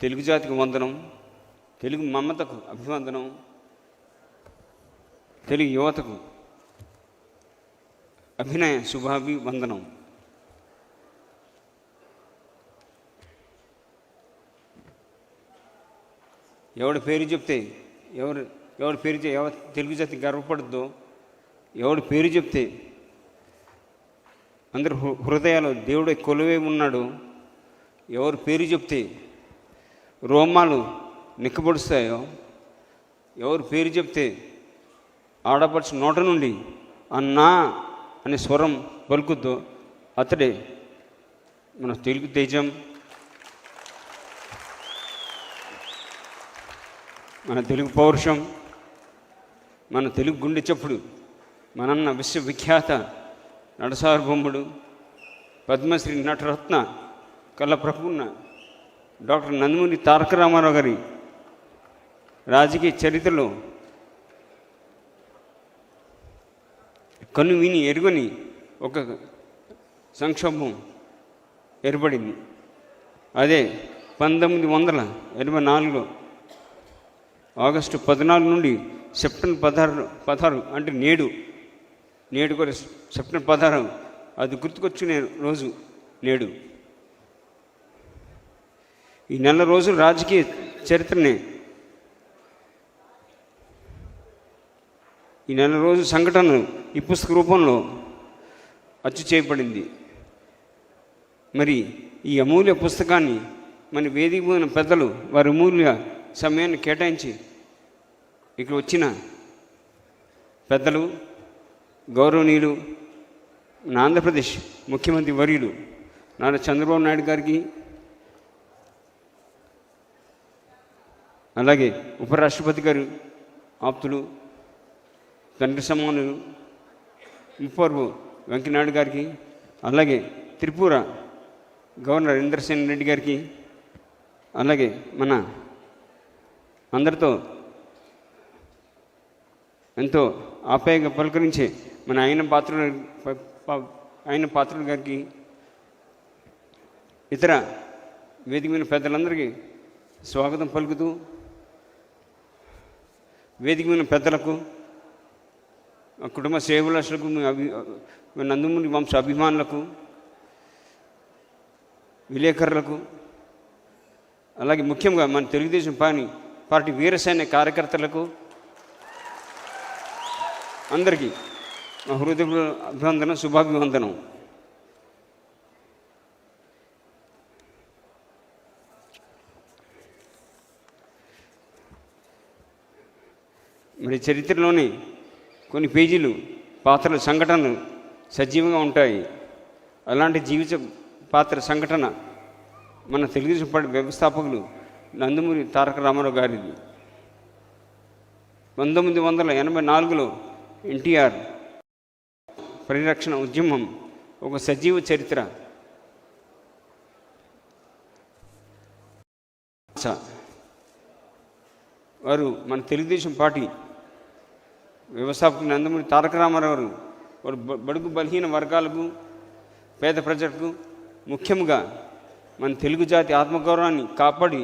తెలుగు జాతికి వందనం తెలుగు మమతకు అభివందనం తెలుగు యువతకు అభినయ శుభాభివందనం. ఎవడి పేరు చెప్తే ఎవరు ఎవరి పేరు ఎవ ఎవరి తెలుగు జాతి గర్వపడద్దో ఎవడి పేరు చెప్తే అందరు హృ- హృదయాలు దేవుడే కొలువై ఉన్నాడు ఎవరి పేరు చెప్తే రోమాలు నిక్కబడుస్తాయో? ఎవరి పేరు చెప్తే ఆడపడుచు నోట నుండి అన్నా అనే స్వరం పలుకుద్దో? అతడే మన తెలుగు తేజం. మన తెలుగు పౌరుషం. మన తెలుగు గుండె చప్పుడు. మనన్న విశ్వవిఖ్యాత నడసార్బొమ్ముడు పద్మశ్రీ నటరత్న కళ్ళప్రపున్న డాక్టర్ నందమూరి తారక రామారావు గారి రాజకీయ చరిత్రలో కన్ను విని ఎరుగని ఒక సంక్షోభం ఏర్పడింది. అదే పంతొమ్మిది వందల ఎనభై నాలుగులో ఆగస్టు పద్నాలుగు నుండి సెప్టెంబర్ పదహారు పదహారు అంటే నేడు నేడు కూడా సెప్టెంబర్ పదహారు అది గుర్తుకొచ్చుకునే రోజు నేడు. ఈ నెల రోజులు రాజకీయ చరిత్రనే. ఈ నెల రోజు సంఘటన ఈ పుస్తక రూపంలో అచ్చు చేయబడింది. మరి ఈ అమూల్య పుస్తకాన్ని మన వేదిక పోయిన పెద్దలు వారి అమూల్య సమయాన్ని కేటాయించి ఇక్కడ వచ్చిన పెద్దలు గౌరవనీయులు మన ఆంధ్రప్రదేశ్ ముఖ్యమంత్రి వర్యులు నారా చంద్రబాబు నాయుడు గారికి అలాగే ఉపరాష్ట్రపతి గారు ఆప్తులు తండ్రి సమానులు ముప్పవరపు వెంకనాయుడు గారికి అలాగే త్రిపుర గవర్నర్ ఇంద్రసేన్ రెడ్డి గారికి అలాగే మన అందరితో ఎంతో ఆప్యాయంగా పలకరించే మన ఆయన పాత్రుడు ఆయన పాత్రుడు గారికి ఇతర వేదికమైన పెద్దలందరికీ స్వాగతం పలుకుతూ వేదికమైన పెద్దలకు కుటుంబ సేవలకు అభి నందమూరి వంశ అభిమానులకు విలేకరులకు అలాగే ముఖ్యంగా మన తెలుగుదేశం పార్టీ పార్టీ వీరసైన్య కార్యకర్తలకు అందరికీ హృదయ అభివందనం శుభాభివందనం మరి చరిత్రలోని కొన్ని పేజీలు పాత్రల సంఘటనలు సజీవంగా ఉంటాయి. అలాంటి జీవిత పాత్ర సంఘటన మన తెలుగుదేశం పార్టీ వ్యవస్థాపకులు నందమూరి తారక రామారావు గారిది. పంతొమ్మిది వందల ఎనభై నాలుగులో ఎన్టీఆర్ పరిరక్షణ ఉద్యమం ఒక సజీవ చరిత్ర. వారు మన తెలుగుదేశం పార్టీ వ్యవస్థాపకులు నందమూరి తారక రామారావు గారు వారు బడుగు బలహీన వర్గాలకు పేద ప్రజలకు ముఖ్యంగా మన తెలుగు జాతి ఆత్మగౌరవాన్ని కాపాడి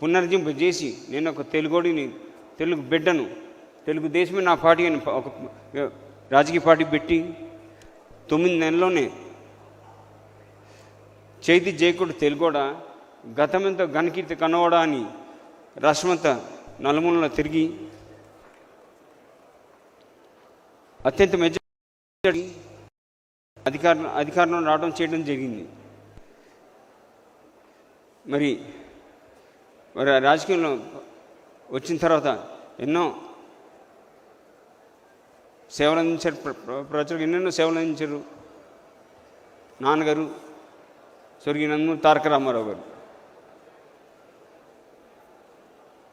పునర్జింపజేసి నేను ఒక తెలుగోడిని తెలుగు బిడ్డను తెలుగుదేశమే నా పార్టీ అని ఒక రాజకీయ పార్టీ పెట్టి తొమ్మిది నెలల్లోనే చేతి జయకుడు తెలుగోడ గతమంతా ఘనకీర్తి కనవడా అని రాష్ట్రమంతా నలుమూలలో తిరిగి అత్యంత మెజారిటీ అధికారం అధికారంలో రావడం చేయడం జరిగింది. మరి మరి రాజకీయంలో వచ్చిన తర్వాత ఎన్నో సేవలు అందించారు. ప్ర- ప్రజలకు ఎన్నెన్నో సేవలు అందించారు. నాన్నగారు స్వర్గీయ తారక రామారావు గారు.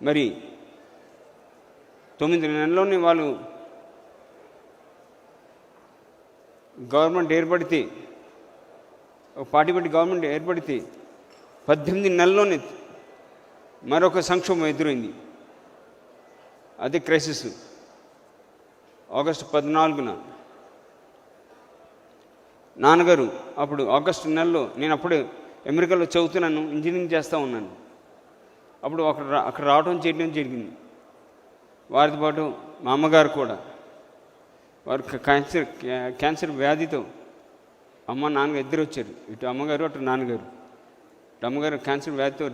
మరి తొమ్మిది నెలల్లోనే వాళ్ళు గవర్నమెంట్ ఏర్పడితే ఒక పార్టీ పెట్టి గవర్నమెంట్ ఏర్పడితే పద్దెనిమిది నెలల్లోనే మరొక సంక్షోభం ఎదురైంది. అదే క్రైసిస్. ఆగస్టు పద్నాలుగున. నాన్నగారు అప్పుడు ఆగస్టు నెలలో నేను అప్పుడే అమెరికాలో చదువుతున్నాను ఇంజనీరింగ్ చేస్తూ ఉన్నాను. అప్పుడు అక్కడ అక్కడ రావడం చేయడం జరిగింది. వారితో పాటు మా అమ్మగారు కూడా వారు క్యాన్సర్ క్యాన్సర్ వ్యాధితో అమ్మ నాన్నగారు ఇద్దరు వచ్చారు. ఇటు అమ్మగారు అటు నాన్నగారు. ఇటు అమ్మగారు క్యాన్సర్ వ్యాధితో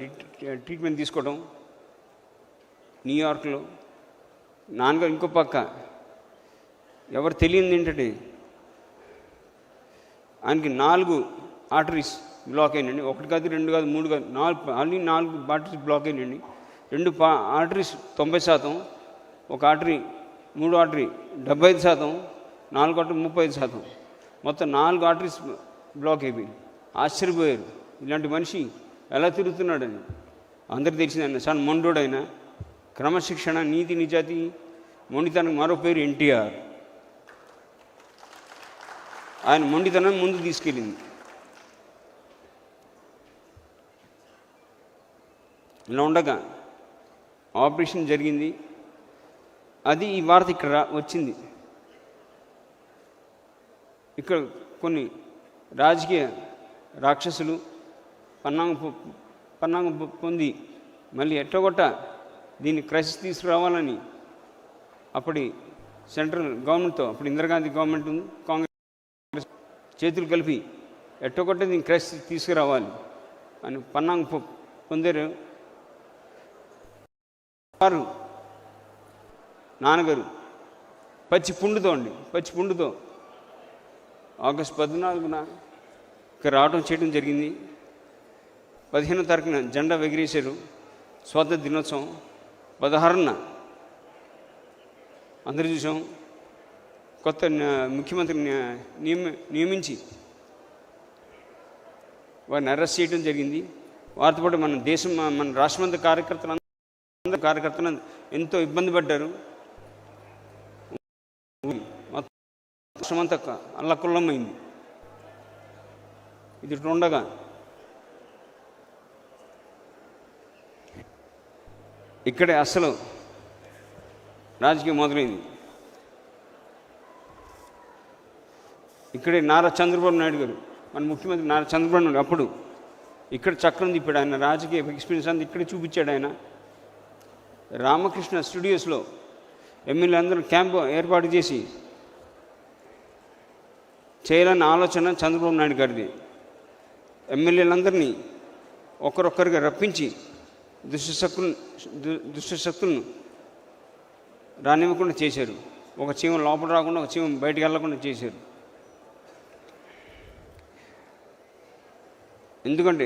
ట్రీట్మెంట్ తీసుకోవడం న్యూయార్క్లో. నాన్నగారు ఇంకో పక్క. ఎవరు తెలియంది ఏంటంటే ఆయనకి నాలుగు ఆర్టరీస్ బ్లాక్ అయినండి ఒకటి కాదు రెండు కాదు మూడు కాదు నాలుగు అన్ని నాలుగు ఆర్టరీస్ బ్లాక్ అయినండి రెండు పా ఆర్టరీస్ తొంభై శాతం ఒక ఆర్టరీ మూడు ఆర్టరీ డెబ్బై ఐదు శాతం నాలుగు ఆర్టరీ ముప్పై ఐదు శాతం. మొత్తం నాలుగు ఆర్టరీస్ బ్లాక్ అయిపోయి ఆశ్చర్యపోయారు. ఇలాంటి మనిషి ఎలా తిరుగుతున్నాడని. అందరికి తెలిసిందన్న సార్ మొండోడైన క్రమశిక్షణ నీతి నిజాతి మొండితనం మరో పేరు ఎన్టీఆర్. ఆయన మొండితనం ముందు తీసుకెళ్ళింది. ఇలా ఉండగా ఆపరేషన్ జరిగింది. అది ఈ వార్త ఇక్కడ వచ్చింది. ఇక్కడ కొన్ని రాజకీయ రాక్షసులు పన్నాంగ పన్నాంగ పొంది మళ్ళీ ఎట్టగొట్ట దీన్ని క్రైసిస్ తీసుకురావాలని అప్పటి సెంట్రల్ గవర్నమెంట్తో అప్పుడు ఇందిరాగాంధీ గవర్నమెంట్ ఉంది కాంగ్రెస్ చేతులు కలిపి ఎట్టగొట్ట దీన్ని క్రష్ తీసుకురావాలి అని పన్నాంగ పొందారు. వారు నాన్నగారు పచ్చి పుండుతో అండి పచ్చి పుండుతో. ఆగస్ట్ పద్నాలుగున ఇక్కడ రావడం చేయడం జరిగింది. పదిహేనో తారీఖున జెండా ఎగిరేశారు స్వాతంత్ర దినోత్సవం పదహారున అందరూ చూసాం. కొత్త ముఖ్యమంత్రి ముఖ్యమంత్రిని నియమ నియమించి వారిని అరెస్ట్ చేయడం జరిగింది. వారితో పాటు మన దేశం మన రాష్ట్రమంత కార్యకర్తలు అందరూ కార్యకర్తలు ఎంతో ఇబ్బంది పడ్డారు. మొత్తం అల్లకుల్లమైంది. ఇది ఉండగా ఇక్కడే అసలు రాజకీయం మొదలైంది. ఇక్కడే నారా చంద్రబాబు నాయుడు గారు మన ముఖ్యమంత్రి నారా చంద్రబాబు నాయుడు అప్పుడు ఇక్కడ చక్రం తిప్పాడు. ఆయన రాజకీయ ఎక్స్పీరియన్స్ అంతా ఇక్కడే చూపించాడు ఆయన. రామకృష్ణ స్టూడియోస్లో ఎమ్మెల్యే అందరూ క్యాంపు ఏర్పాటు చేసి చేయాలన్న ఆలోచన చంద్రబాబు నాయుడు గారిది. ఎమ్మెల్యేలందరినీ ఒకరొక్కరిగా రప్పించి దుష్టశక్తులు దుష్టశక్తులను రానివ్వకుండా చేశారు. ఒక చీమ లోపల రాకుండా ఒక చీమ బయటికి వెళ్ళకుండా చేశారు. ఎందుకంటే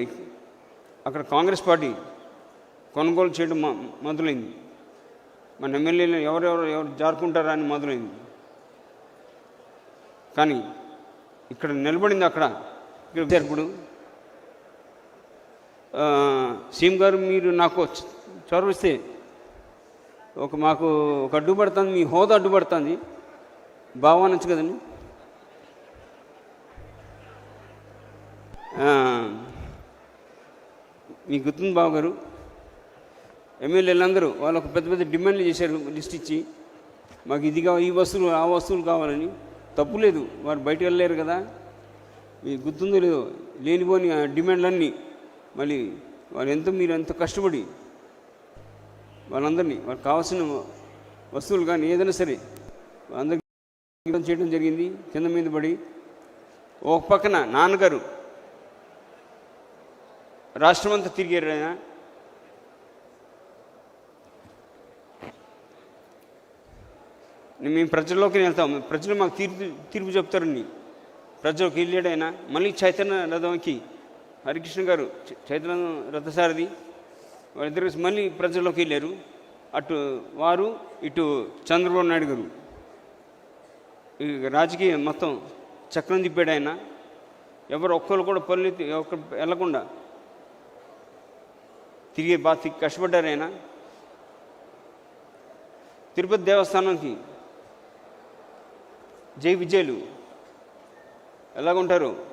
అక్కడ కాంగ్రెస్ పార్టీ కొనుగోలు చేయడం మొదలైంది. మన ఎమ్మెల్యేలు ఎవరెవరు ఎవరు జారుకుంటారా అని మొదలైంది. కానీ ఇక్కడ నిలబడింది అక్కడ ఇక్కడ ఇప్పుడు ఆ, సీఎం గారు మీరు నాకు చొరవిస్తే ఒక మాకు ఒక అడ్డుపడుతుంది మీ హోదా అడ్డుపడుతుంది బాగా కదండి. మీకు గుర్తుంది బాబు గారు ఎమ్మెల్యేలందరూ వాళ్ళు ఒక పెద్ద పెద్ద డిమాండ్లు చేశారు లిస్ట్ ఇచ్చి. మాకు ఇది కావాలి ఈ వస్తువులు ఆ వస్తువులు కావాలని. తప్పు లేదు వారు బయటకు వెళ్ళలేరు కదా. మీకు గుర్తుందో లేదో లేనిపోని ఆ డిమాండ్లన్నీ మళ్ళీ వారు ఎంతో మీరు ఎంతో కష్టపడి వాళ్ళందరినీ వాళ్ళకి కావాల్సిన వస్తువులు కానీ ఏదైనా సరే అందరికీ చేయడం జరిగింది కింద మీద పడి. ఒక పక్కన నాన్నగారు రాష్ట్రమంతా తిరిగారు ఆయన. మేము ప్రజల్లోకి వెళ్తాం. ప్రజలు మాకు తీర్పు తీర్పు చెప్తారండి. ప్రజలకు వెళ్ళాడైనా మళ్ళీ చైతన్య రథంకి హరికృష్ణ గారు చైతన్య రథసారథి వాళ్ళిద్దరు మళ్ళీ ప్రజల్లోకి వెళ్ళారు. అటు వారు ఇటు చంద్రబాబు నాయుడు గారు. రాజకీయ మొత్తం చక్రం తిప్పాడు ఆయన. ఎవరు ఒక్కరు కూడా పనులు ఒక్క వెళ్ళకుండా తిరిగే బాగా కష్టపడ్డారు ఆయన. తిరుపతి దేవస్థానంకి జై విజయలు. ఎలాగుంటారు?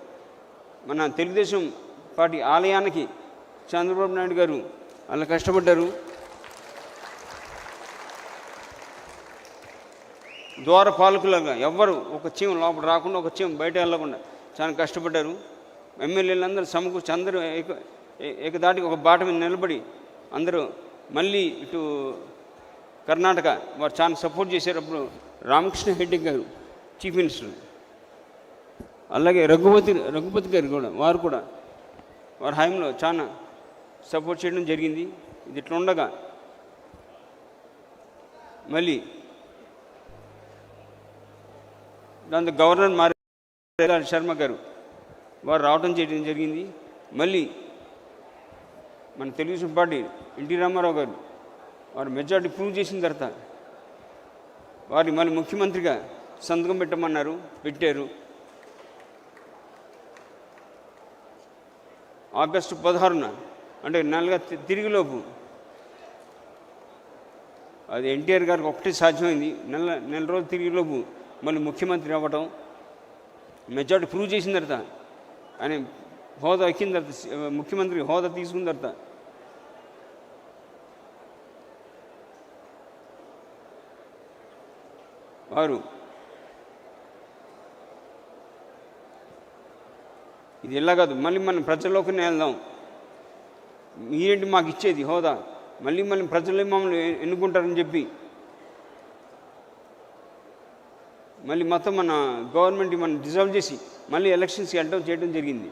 మన తెలుగుదేశం పార్టీ ఆలయానికి చంద్రబాబు నాయుడు గారు అలా కష్టపడ్డారు. ద్వార పాలకులుగా ఎవ్వరు ఒక చీమ లోపల రాకుండా ఒక చీమ బయట వెళ్ళకుండా చాలా కష్టపడ్డారు. ఎమ్మెల్యేలందరూ సమకూర్చి అందరూ ఏక ఏ- ఒక బాట మీద నిలబడి అందరూ మళ్ళీ ఇటు కర్ణాటక వారు చాలా సపోర్ట్ చేసేటప్పుడు రామకృష్ణ హెడ్డి గారు. Chief minister. అలాగే రఘుపతి రఘుపతి గారు కూడా వారు కూడా వారి హయాంలో చాలా సపోర్ట్ చేయడం జరిగింది. ఇది ఇట్లా ఉండగా మళ్ళీ దాంతో గవర్నర్ మారి శర్మ గారు వారు రావడం చేయడం జరిగింది. మళ్ళీ మన తెలుగుదేశం పార్టీ ఎన్టీ రామారావు గారు వారు మెజార్టీ ప్రూవ్ చేసిన తర్వాత వారిని మళ్ళీ ముఖ్యమంత్రిగా సంతకం పెట్టమన్నారు పెట్టారు. ఆగస్టు పదహారున అంటే నెలగా తిరిగిలోపు. అది ఎన్టీఆర్ గారికి ఒకటే సాధ్యమైంది. నెల నెల రోజులు తిరిగిలోపు మళ్ళీ ముఖ్యమంత్రి అవ్వటం మెజార్టీ ప్రూవ్ చేసిన తర్వాత ఆయన హోదా ఎక్కిన తర్వాత ముఖ్యమంత్రి హోదా తీసుకున్న తర్వాత. వారు ఇది ఇలా కాదు. మళ్ళీ మనం ప్రజల్లోకి వెళ్దాం. మీరేంటి మాకు ఇచ్చేది? హోదా. మళ్ళీ మళ్ళీ ప్రజలే మమ్మల్ని ఎన్నుకుంటారని చెప్పి. మళ్ళీ మొత్తం మన గవర్నమెంట్ మనం డిజాల్వ్ చేసి మళ్ళీ ఎలక్షన్స్ వెళ్ళడం చేయడం జరిగింది.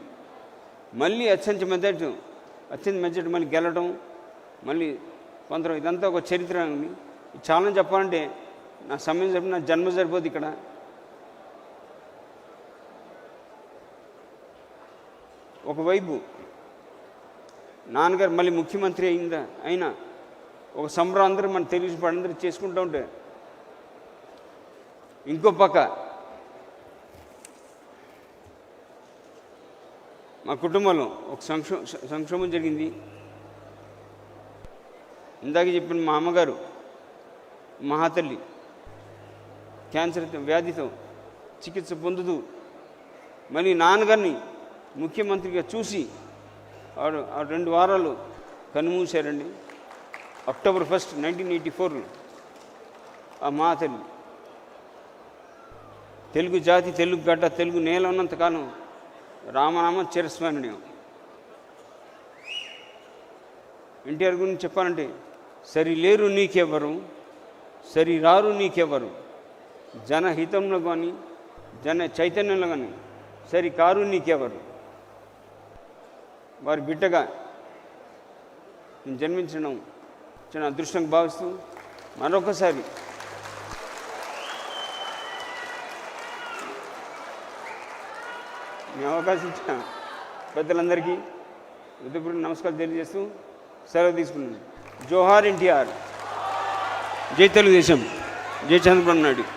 మళ్ళీ అత్యంత మెజార్టీ అత్యంత మెజార్టీ మళ్ళీ గెలడం మళ్ళీ కొందరు ఇదంతా ఒక చరిత్ర ఉంది చాలా చెప్పాలంటే నా సమయం జరిపి నా జన్మ సరిపోదు ఇక్కడ. ఒకవైపు నాన్నగారు మళ్ళీ ముఖ్యమంత్రి అయిందా అయినా ఒక సంబరం అందరూ మన తెలుగు అందరూ చేసుకుంటూ ఉంటే ఇంకో పక్క మా కుటుంబంలో ఒక సంక్షో సంక్షోభం జరిగింది. ఇందాక చెప్పిన మా అమ్మగారు మహాతల్లి క్యాన్సర్ వ్యాధితో చికిత్స పొందుతూ మళ్ళీ నాన్నగారిని ముఖ్యమంత్రిగా చూసి ఆడు ఆ రెండు వారాలు కన్నుమూశారండి అక్టోబర్ ఫస్ట్ నైన్టీన్ ఎయిటీ ఫోర్లో ఆ మాతల్లి తెలుగు జాతి తెలుగు గడ్డ తెలుగు నేల ఉన్నంతకాలం రామనామ చిరస్మరణీయం. ఎన్టీఆర్ గురించి చెప్పాలంటే సరి లేరు నీకెవరు సరి రారు నీకెవరు జనహితంలో కానీ జన చైతన్యంలో కానీ సరి కారు నీకెవరు వారి బిడ్డగా నేను జన్మించడం చాలా అదృష్టంగా భావిస్తూ మరొకసారి మీ అవకాశం ఇచ్చిన పెద్దలందరికీ ఉదయపూర్వ నమస్కారం తెలియజేస్తూ సెలవు తీసుకున్నాను. జోహార్ ఎన్టీఆర్. జై తెలుగుదేశం. జై చంద్రబాబు నాయుడు.